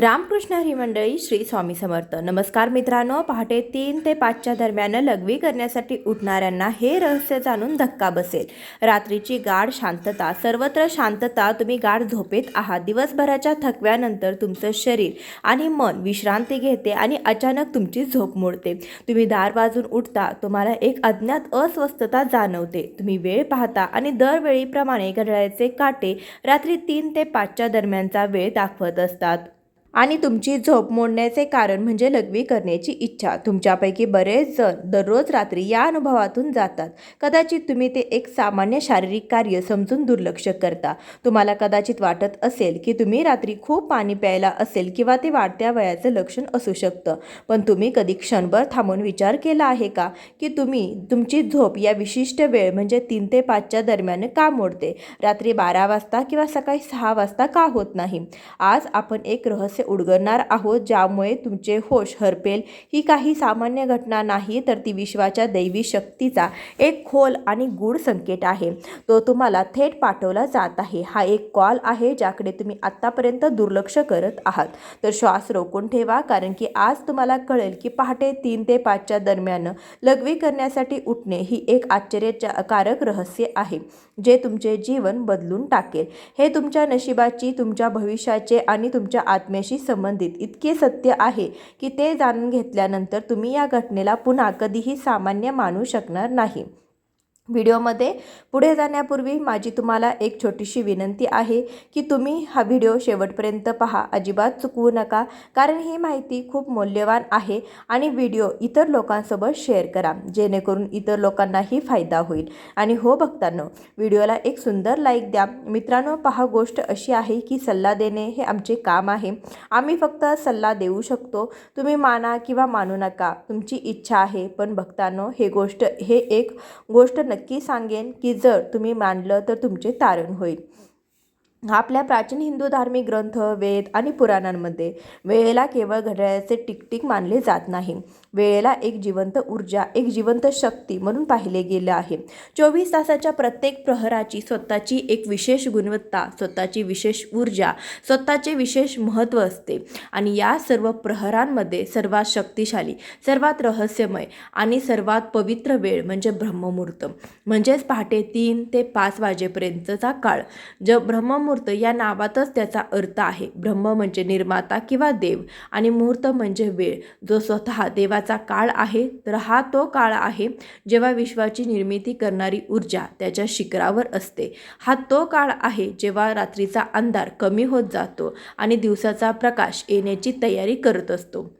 रामकृष्ण हरी मंडळी श्री स्वामी समर्थ. नमस्कार मित्रांनो पहाटे तीन ते पाचच्या दरम्यान लघवी करण्यासाठी उठणाऱ्यांना हे रहस्य जाणून धक्का बसेल. रात्रीची गाढ शांतता सर्वत्र शांतता तुम्ही गाढ झोपेत आहात. दिवसभराच्या थकव्यानंतर तुमचं शरीर आणि मन विश्रांती घेते आणि अचानक तुमची झोप मोडते. तुम्ही दार वाजून उठता तुम्हाला एक अज्ञात अस्वस्थता जाणवते. तुम्ही वेळ पाहता आणि दरवेळीप्रमाणे घड्याळाचे काटे रात्री तीन ते पाचच्या दरम्यानचा वेळ दाखवत असतात. आणि तुमची झोप मोडण्याचे कारण म्हणजे लघवी करण्याची इच्छा. तुमच्यापैकी बरेच जण दररोज रात्री या अनुभवातून जातात. कदाचित तुम्ही ते एक सामान्य शारीरिक कार्य समजून दुर्लक्ष करता. तुम्हाला कदाचित वाटत असेल की तुम्ही रात्री खूप पाणी प्यायला असेल किंवा ते वाढत्या वयाचं लक्षण असू शकतं. पण तुम्ही कधी क्षणभर थांबून विचार केला आहे का? की तुम्ही तुमची झोप या विशिष्ट वेळ म्हणजे तीन ते पाचच्या दरम्यान का मोडते? रात्री बारा वाजता किंवा सकाळी सहा वाजता का होत नाही? आज आपण एक रहस्य उडगरणार आहोत ज्यामुळे तुमचे होश हरपेल. ही काही सामान्य घटना नाही तर ती विश्वाच्या दैवी शक्तीचा एक खोल आणि गूढ संकेत आहे. तो तुम्हाला थेट पाठवला जात आहे. हा एक कॉल आहे ज्याकडे तुम्ही आत्तापर्यंत दुर्लक्ष करत आहात. तर श्वास रोखून ठेवा कारण की आज तुम्हाला कळेल की पहाटे तीन ते पाचच्या दरम्यान लघवी करण्यासाठी उठणे ही एक आश्चर्यकारक रहस्य आहे जे तुमचे जीवन बदलून टाकेल. हे तुमच्या नशिबाची तुमच्या भविष्याचे आणि तुमच्या घटनेशी संबंधित. इतके सत्य आहे की ते जाणून घेतल्यानंतर तुम्ही या घटनेला पुन्हा कधीही सामान्य मानू शकणार नाही. व्हिडिओमध्ये पुढे जाण्यापूर्वी माझी तुम्हाला एक छोटीशी विनंती आहे की तुम्ही हा व्हिडिओ शेवटपर्यंत पहा. अजिबात चुकवू नका कारण ही माहिती खूप मौल्यवान आहे आणि व्हिडिओ इतर लोकांसोबत शेअर करा जेणेकरून इतर लोकांनाही फायदा होईल. आणि हो भक्तांनो व्हिडिओला एक सुंदर लाईक द्या. मित्रांनो पहा गोष्ट अशी आहे की सल्ला देणे हे आमचे काम आहे. आम्ही फक्त सल्ला देऊ शकतो. तुम्ही माना किंवा मानू नका. तुमची इच्छा आहे पण भक्तांनो हे गोष्ट हे एक गोष्ट नक्की सांगेन की जर तुम्ही मांडलं तर तुमचे तारण होईल. आपल्या प्राचीन हिंदू धार्मिक ग्रंथ वेद आणि पुराणांमध्ये वेळेला केवळ घड्याळाचे टिकटिक मानले जात नाही. वेळेला एक जिवंत ऊर्जा एक जिवंत शक्ती म्हणून पाहिले गेले आहे. चोवीस तासाच्या प्रत्येक प्रहराची स्वतःची एक विशेष गुणवत्ता स्वतःची विशेष ऊर्जा स्वतःचे विशेष महत्त्व असते. आणि या सर्व प्रहरांमध्ये सर्वात शक्तिशाली सर्वात रहस्यमय आणि सर्वात पवित्र वेळ म्हणजे ब्रह्ममुहूर्त. म्हणजेच पहाटे तीन ते पाच वाजेपर्यंतचा काळ ज ब्रह्म ब्रह्ममुहूर्त या नावातच त्याचा अर्थ आहे. ब्रह्म म्हणजे निर्माता किंवा देव आणि मुहूर्त म्हणजे वेळ. जो स्वतः देवाचा काळ आहे तर हा तो काळ आहे जेव्हा विश्वाची निर्मिती करणारी ऊर्जा त्याच्या शिखरावर असते. हा तो काळ आहे जेव्हा रात्रीचा अंधार कमी होत जातो आणि दिवसाचा प्रकाश येण्याची तयारी करत असतो.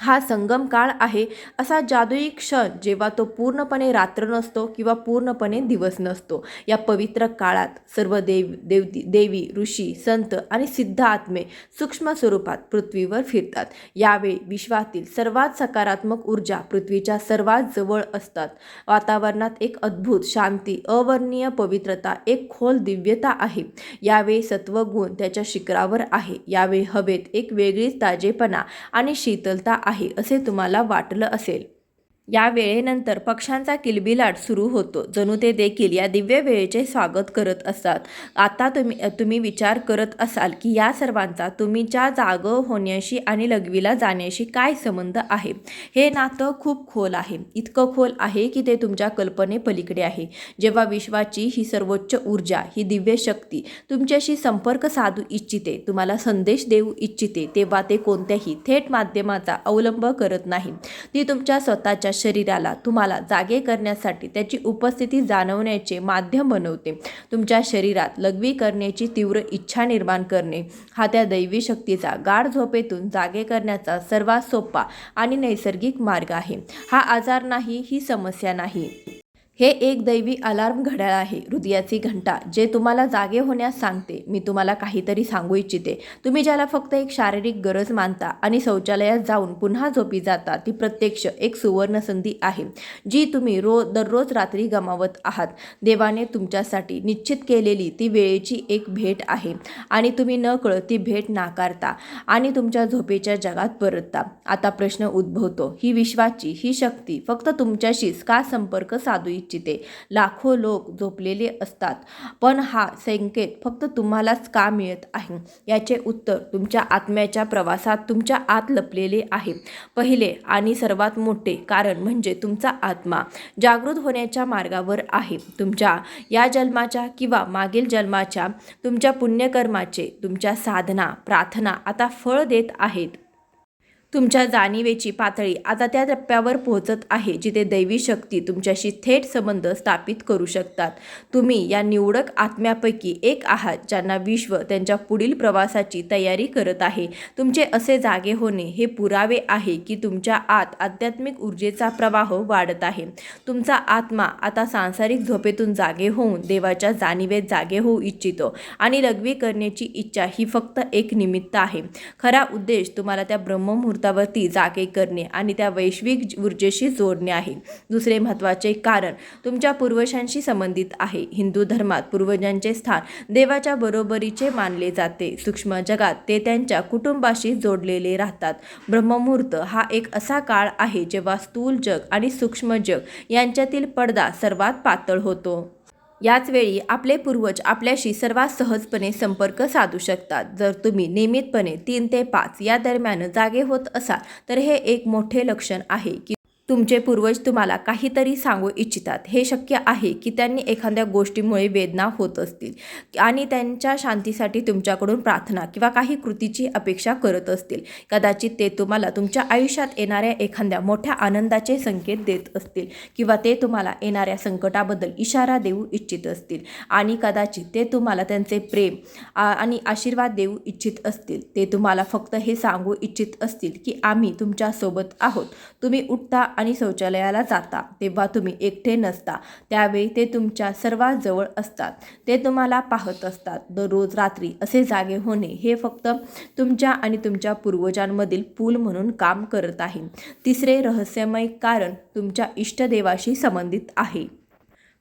हा संगम काळ आहे असा जादुई क्षण जेव्हा तो पूर्णपणे रात्र नसतो किंवा पूर्णपणे दिवस नसतो. या पवित्र काळात सर्व देव देवती देवी ऋषी संत आणि सिद्ध आत्मे सूक्ष्म स्वरूपात पृथ्वीवर फिरतात. यावेळी विश्वातील सर्वात सकारात्मक ऊर्जा पृथ्वीच्या सर्वात जवळ असतात. वातावरणात एक अद्भुत शांती अवर्णीय पवित्रता एक खोल दिव्यता आहे. यावेळी सत्वगुण त्याच्या शिखरावर आहे. यावेळी हवेत एक वेगळीच ताजेपणा आणि शीतलता आहे आहे असे तुम्हाला वाटलं असेल. या वेळेनंतर पक्ष्यांचा किलबिलाट सुरू होतो. जणू ते देखील या दिव्य वेळेचे स्वागत करत असतात. आता तुम्ही तुम्ही विचार करत असाल की या सर्वांचा तुम्हीच्या जाग होण्याशी आणि लघवीला जाण्याशी काय संबंध आहे? हे नातं खूप खोल आहे. इतकं खोल आहे की ते तुमच्या कल्पनेपलीकडे आहे. जेव्हा विश्वाची ही सर्वोच्च ऊर्जा ही दिव्य शक्ती तुमच्याशी संपर्क साधू इच्छिते तुम्हाला संदेश देऊ इच्छिते तेव्हा ते कोणत्याही थेट माध्यमाचा अवलंब करत नाही. ती तुमच्या स्वतःच्या शरीराला तुम्हाला जागे करण्यासाठी त्याची उपस्थिती जाणवण्याचे माध्यम बनवते. तुमच्या शरीरात लघवी करण्याची तीव्र इच्छा निर्माण करणे. हा त्या दैवी शक्तीचा गाढ झोपेतून जागे करण्याचा सर्वात सोपा आणि नैसर्गिक मार्ग आहे. हा आजार नाही ही समस्या नाही. हे एक दैवी अलार्म घड्याळ आहे. हृदयाची घंटा जे तुम्हाला जागे होण्यास सांगते मी तुम्हाला काहीतरी सांगू इच्छिते. तुम्ही ज्याला फक्त एक शारीरिक गरज मानता आणि शौचालयात जाऊन पुन्हा झोपी जाता ती प्रत्यक्ष एक सुवर्ण संधी आहे जी तुम्ही रो दररोज रात्री गमावत आहात. देवाने तुमच्यासाठी निश्चित केलेली ती वेळेची एक भेट आहे आणि तुम्ही न कळत ती भेट नाकारता आणि तुमच्या झोपेच्या जगात परतता. आता प्रश्न उद्भवतो ही विश्वाची ही शक्ती फक्त तुमच्याशीच का संपर्क साधू इच्छिते लाखो लोक झोपलेले असतात पण हा संकेत फक्त तुम्हालाच का मिळत आहे? याचे उत्तर तुमच्या आत्म्याच्या प्रवासात तुमच्या आत लपलेले आहे. पहिले आणि सर्वात मोठे कारण म्हणजे तुमचा आत्मा जागृत होण्याच्या मार्गावर आहे. तुमच्या या जन्माच्या किंवा मागील जन्माच्या तुमच्या पुण्यकर्माचे तुमच्या साधना प्रार्थना आता फळ देत आहेत. तुमच्या जाणीवेची पातळी आता त्या टप्प्यावर पोहोचत आहे जिथे दैवी शक्ती तुमच्याशी थेट संबंध स्थापित करू शकतात. तुम्ही या निवडक आत्म्यापैकी एक आहात ज्यांना विश्व त्यांच्या पुढील प्रवासाची तयारी करत आहे. तुमचे असे जागे होणे हे पुरावे आहे की तुमच्या आत आध्यात्मिक ऊर्जेचा प्रवाह वाढत आहे. तुमचा आत्मा आता सांसारिक झोपेतून जागे होऊन देवाच्या जाणीवेत जागे होऊ इच्छितो आणि लघवी करण्याची इच्छा ही फक्त एक निमित्त आहे. खरा उद्देश तुम्हाला त्या ब्रह्ममुहूर्त मुहूर्तावरती जागे करणे आणि त्या वैश्विक ऊर्जेशी जोडणे आहे. दुसरे महत्त्वाचे कारण तुमच्या पूर्वजांशी संबंधित आहे. हिंदू धर्मात पूर्वजांचे स्थान देवाच्या बरोबरीचे मानले जाते. सूक्ष्म जगात ते त्यांच्या कुटुंबाशी जोडलेले राहतात. ब्रह्ममुहूर्त हा एक असा काळ आहे जेव्हा स्थूल जग आणि सूक्ष्म जग यांच्यातील पडदा सर्वात पातळ होतो. याच वेळी आपले पूर्वज आपल्याशी सर्वात सहजपणे संपर्क साधू शकतात. जर तुम्ही नियमितपणे तीन ते पाच या दरम्यान जागे होत असाल तर हे एक मोठे लक्षण आहे की तुमचे पूर्वज तुम्हाला काहीतरी सांगू इच्छितात. हे शक्य आहे की त्यांनी एखाद्या गोष्टीमुळे वेदना होत असतील आणि त्यांच्या शांतीसाठी तुमच्याकडून प्रार्थना किंवा काही कृतीची अपेक्षा करत असतील. कदाचित ते तुम्हाला तुमच्या आयुष्यात येणाऱ्या एखाद्या मोठ्या आनंदाचे संकेत देत असतील किंवा ते तुम्हाला येणाऱ्या संकटाबद्दल इशारा देऊ इच्छित असतील आणि कदाचित ते तुम्हाला त्यांचे प्रेम आ- आणि आशीर्वाद देऊ इच्छित असतील. ते तुम्हाला फक्त हे सांगू इच्छित असतील की आम्ही तुमच्यासोबत आहोत. तुम्ही उठता आणि शौचालयाला जाता. तेव्हा तुम्ही एकटे नसता. त्यावेळी ते तुमच्या सर्वात जवळ असतात. ते तुम्हाला पाहत असतात. दररोज रात्री असे जागे होणे हे फक्त तुमच्या आणि तुमच्या पूर्वजांमधील पूल म्हणून काम करत आहे. तिसरे रहस्यमय कारण तुमच्या इष्टदेवाशी संबंधित आहे.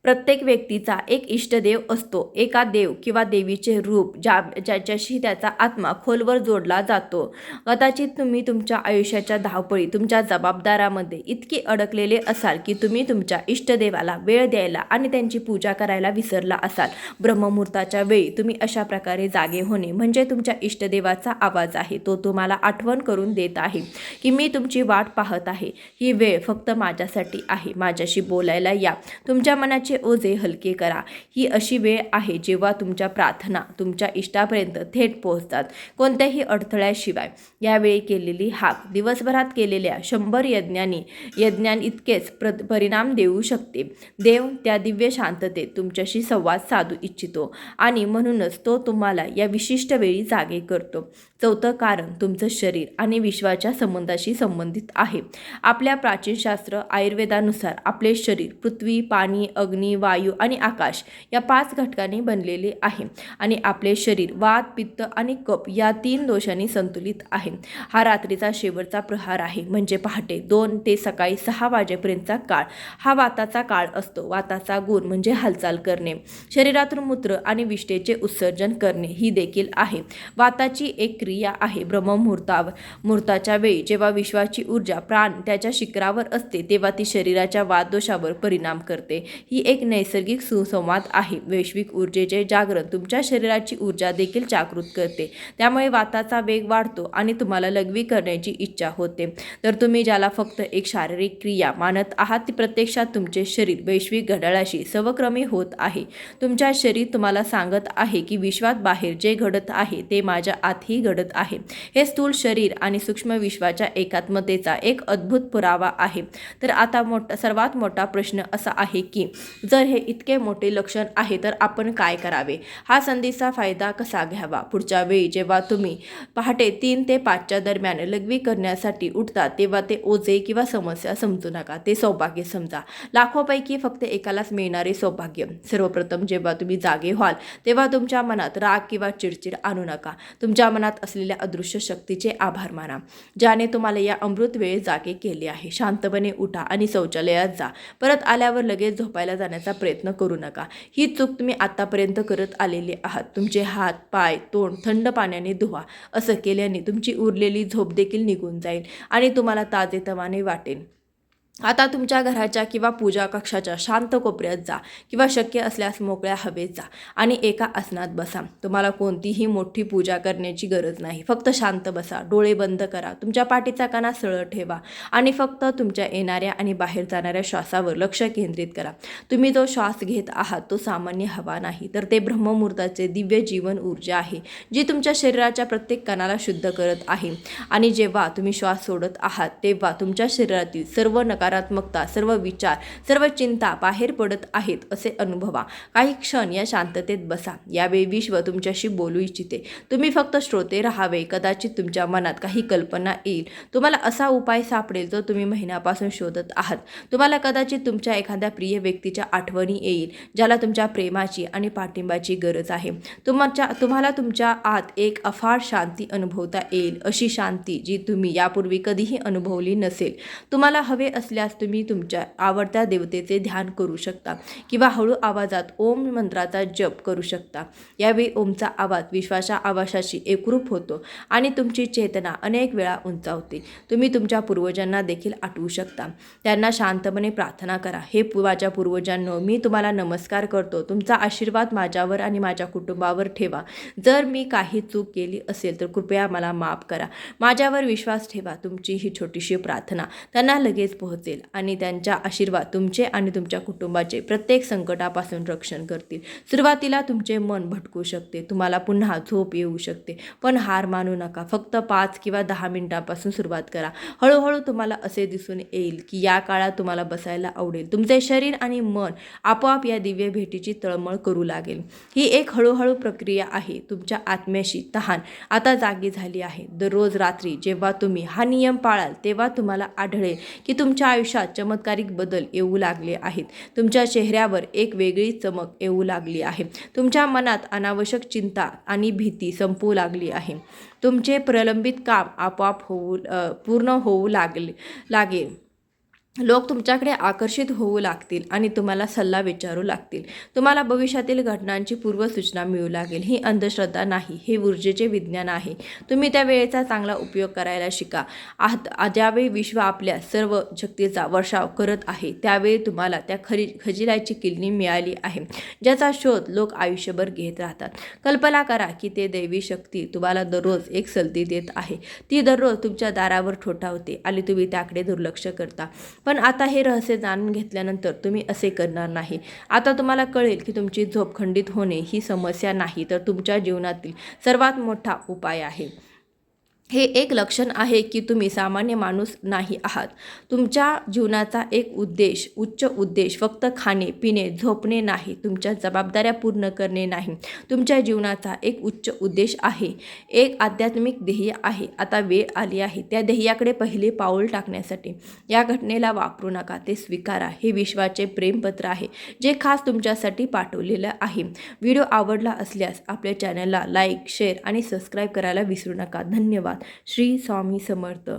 प्रत्येक व्यक्तीचा एक इष्टदेव असतो. एका देव किंवा देवीचे रूप ज्या ज्याच्याशी त्याचा आत्मा खोलवर जोडला जातो. कदाचित तुम्ही तुमच्या आयुष्याच्या धावपळी तुमच्या जबाबदारामध्ये इतके अडकलेले असाल की तुम्ही तुमच्या इष्टदेवाला वेळ द्यायला आणि त्यांची पूजा करायला विसरला असाल. ब्रह्ममुहूर्ताच्या वेळी तुम्ही अशा प्रकारे जागे होणे म्हणजे तुमच्या इष्टदेवाचा आवाज आहे. तो तुम्हाला आठवण करून देत आहे की मी तुमची वाट पाहत आहे. ही वेळ फक्त माझ्यासाठी आहे. माझ्याशी बोलायला या. तुमच्या मनाची ओझे हलके करा. ही अशी वेळ आहे जेव्हा तुमच्या प्रार्थना तुमच्या इष्टापर्यंत थेट पोहोचतात कोणत्याही अडथळ्याशिवाय. यावेळी केलेली हाक दिवसभरात केलेल्या शंभर यज्ञांनी यज्ञान इतकेच प्र परिणाम देऊ शकते. देव त्या दिव्य शांततेत तुमच्याशी संवाद साधू इच्छितो आणि म्हणूनच तो तुम्हाला या विशिष्ट वेळी जागे करतो. चौथं कारण तुमचं शरीर आणि विश्वाच्या संबंधाशी संबंधित आहे. आपल्या प्राचीन शास्त्र आयुर्वेदानुसार आपले शरीर पृथ्वी पाणी अग्नी वायू आणि आकाश या पाच घटकांनी बनलेले आहे. आणि आपले शरीर वात पित्त आणि कप या तीन दोषांनी संतुलित आहे. हा रात्रीचा शेवटचा प्रहार आहे. म्हणजे पहाटे दोन ते सकाळी सहा वाजेपर्यंतचा काळ. हा वाताचा काळ असतो. वाताचा गुण म्हणजे हालचाल करणे. शरीरातून मूत्र आणि विष्ठेचे उत्सर्जन करणे ही देखील आहे. वाताची एक क्रिया आहे. ब्रह्ममुहूर्तावर मुहूर्ताच्या वेळी जेव्हा विश्वाची ऊर्जा प्राण त्याच्या शिखरावर असते तेव्हा ती शरीराच्या वाददोषावर परिणाम करते. ही एक नैसर्गिक सुसंवाद आहे. वैश्विक ऊर्जेचे जागरण तुमच्या शरीराची ऊर्जा देखील जागृत करते. त्यामुळे वाताचा वेग वाढतो आणि तुम्हाला लघवी करण्याची इच्छा होते. तर तुम्ही ज्याला फक्त एक शारीरिक क्रिया मानत आहात ती प्रत्यक्षात तुमचे शरीर वैश्विक घड्याळाशी सवक्रमी होत आहे. तुमच्या शरीर तुम्हाला सांगत आहे की विश्वात बाहेर जे घडत आहे ते माझ्या आतही घडत आहे. हे स्थूल शरीर आणि सूक्ष्म विश्वाच्या एकात्मतेचा एक अद्भुत पुरावा आहे. तर आता मोठा सर्वात मोठा प्रश्न असा आहे की जर हे इतके मोठे लक्षण आहे तर आपण काय करावे? हा संधीचा फायदा कसा घ्यावा? पुढच्या वेळी जेव्हा तुम्ही पहाटे तीन ते पाचच्या दरम्यान लघवी करण्यासाठी उठता तेव्हा ते ओझे किंवा समस्या समजू नका. ते सौभाग्य समजा. लाखोपैकी फक्त एकालाच मिळणारे सौभाग्य. सर्वप्रथम जेव्हा तुम्ही जागे व्हाल तेव्हा तुमच्या मनात राग किंवा चिडचिड आणू नका. तुमच्या मनात असलेल्या अदृश्य शक्तीचे आभार माना ज्याने तुम्हाला या अमृत वेळेत जागे केले आहे. शांतपणे उठा आणि शौचालयात जा. परत आल्यावर लगेच झोपायला जाण्याचा प्रयत्न करू नका. ही चूक तुम्ही आतापर्यंत करत आलेले आहात. तुमचे हात पाय तोंड थंड पाण्याने धुवा. असं केल्याने तुमची उरलेली झोप देखील निघून जाईल आणि तुम्हाला ताजेतवाने वाटेल. आता तुमच्या घराच्या किंवा पूजा कक्षाच्या शांत कोपऱ्यात जा किंवा शक्य असल्यास मोकळ्या हवेत जा आणि एका आसनात बसा. तुम्हाला कोणतीही मोठी पूजा करण्याची गरज नाही. फक्त शांत बसा. डोळे बंद करा. तुमच्या पाठीचा कणा सरळ ठेवा आणि फक्त तुमच्या येणाऱ्या आणि बाहेर जाणाऱ्या श्वासावर लक्ष केंद्रित करा. तुम्ही जो श्वास घेत आहात तो सामान्य हवा नाही. तर ते ब्रह्ममुहूर्ताचे दिव्य जीवन ऊर्जा आहे जी तुमच्या शरीराच्या प्रत्येक कणाला शुद्ध करत आहे. आणि जेव्हा तुम्ही श्वास सोडत आहात तेव्हा तुमच्या शरीरातील सर्व नकारात्मकता सर्व विचार सर्व चिंता बाहेर पडत आहेत असे अनुभवा. काही क्षण या शांततेत बसा. यावेळी विश्व तुमच्याशी बोलू इच्छिते. तुम्ही फक्त श्रोते राहावे. कदाचित तुमच्या मनात काही कल्पना येईल. तुम्हाला असा उपाय सापडेल जो तुम्ही महिन्यापासून शोधत आहात. तुम्हाला कदाचित तुमच्या एखाद्या प्रिय व्यक्तीच्या आठवणी येईल ज्याला तुमच्या प्रेमाची आणि पाठिंबाची गरज आहे. तुमच्या तुम्हाला तुमच्या आत एक अफाट शांती अनुभवता येईल. अशी शांती जी तुम्ही यापूर्वी कधीही अनुभवली नसेल. तुम्हाला हवे असल्यास तुम्ही तुमच्या आवडत्या देवतेचे ध्यान करू शकता किंवा हळू आवाजात ओम मंत्राचा जप करू शकता. यावेळी ओमचा आवाज विश्वाच्या आवाजाशी एकरूप होतो आणि तुमची चेतना अनेक वेळा उंचावते. तुम्ही तुमच्या पूर्वजांना देखील आठवू शकता. त्यांना शांतपणे प्रार्थना करा. हे पु- माझ्या पूर्वजांनो मी तुम्हाला नमस्कार करतो. तुमचा आशीर्वाद माझ्यावर आणि माझ्या कुटुंबावर ठेवा. जर मी काही चूक केली असेल तर कृपया मला माफ करा. माझ्यावर विश्वास ठेवा. तुमची ही छोटीशी प्रार्थना. त्यांना लगेच पोहोचेल. आणि त्यांच्या आशीर्वाद तुमचे आणि तुमच्या कुटुंबाचे प्रत्येक संकटापासून रक्षण करतील. सुरुवातीला तुमचे मन भटकू शकते. तुम्हाला पुन्हा झोप येऊ शकते. पण हार मानू नका. फक्त पाच किंवा दहा मिनिटांपासून सुरुवात करा. हळूहळू तुम्हाला असे दिसून येईल की या काळात तुम्हाला बसायला आवडेल. तुमचे शरीर आणि मन आपोआप या दिव्य भेटीची तळमळ करू लागेल. ही एक हळूहळू प्रक्रिया आहे. तुमच्या आत्म्याशी तहान. आता जागी झाली आहे. दररोज रात्री जेव्हा तुम्ही हा नियम पाळाल तेव्हा तुम्हाला आढळेल की तुमच्या आयुष्यात चमत्कारिक बदल येऊ लागले आहेत. तुमच्या चेहऱ्यावर एक वेगळी चमक येऊ लागली आहे. तुमच्या मनात अनावश्यक चिंता आणि भीती संपू लागली आहे. तुमचे प्रलंबित काम आपोआप होऊ पूर्ण होऊ लागले लागेल. लोक तुमच्याकडे आकर्षित होऊ लागतील आणि तुम्हाला सल्ला विचारू लागतील. तुम्हाला भविष्यातील घटनांची पूर्वसूचना मिळू लागेल. ही अंधश्रद्धा नाही हे ऊर्जेचे विज्ञान आहे. तुम्ही त्या वेळेचा चांगला उपयोग करायला शिका. आत ज्यावेळी विश्व आपल्या सर्व शक्तीचा वर्षाव करत आहे त्यावेळी तुम्हाला त्या खरी खजिलाची किल्ली मिळाली आहे ज्याचा शोध लोक आयुष्यभर घेत राहतात. कल्पना करा की ते दैवी शक्ती तुम्हाला दररोज एक सल्ती देत आहे. ती दररोज तुमच्या दारावर ठोठावते आणि तुम्ही त्याकडे दुर्लक्ष करता. पण आता हे रहस्य जाणून घेतल्यानंतर तुम्ही असे करणार नाही. आता तुम्हाला कळेल की तुमची झोप खंडित होणे ही समस्या नाही तर तुमच्या जीवनातील सर्वात मोठा उपाय आहे. हे एक लक्षण आहे की तुम्ही सामान्य माणूस नाही आहात. तुमच्या जीवनाचा एक उद्देश उच्च उद्देश फक्त खाणे पिणे झोपणे नाही. तुमच्या जबाबदाऱ्या पूर्ण करणे नाही. तुमच्या जीवनाचा एक उच्च उद्देश आहे. एक आध्यात्मिक ध्येय आहे. आता वेळ आली आहे. त्या ध्येयाकडे पहिले पाऊल टाकण्यासाठी या घटनेला वापरू नका. ते स्वीकारा. हे विश्वाचे प्रेमपत्र आहे जे खास तुमच्यासाठी पाठवलेलं आहे. व्हिडिओ आवडला असल्यास आपल्या चॅनलला लाईक शेअर आणि सबस्क्राईब करायला विसरू नका. धन्यवाद. श्री स्वामी समर्थ.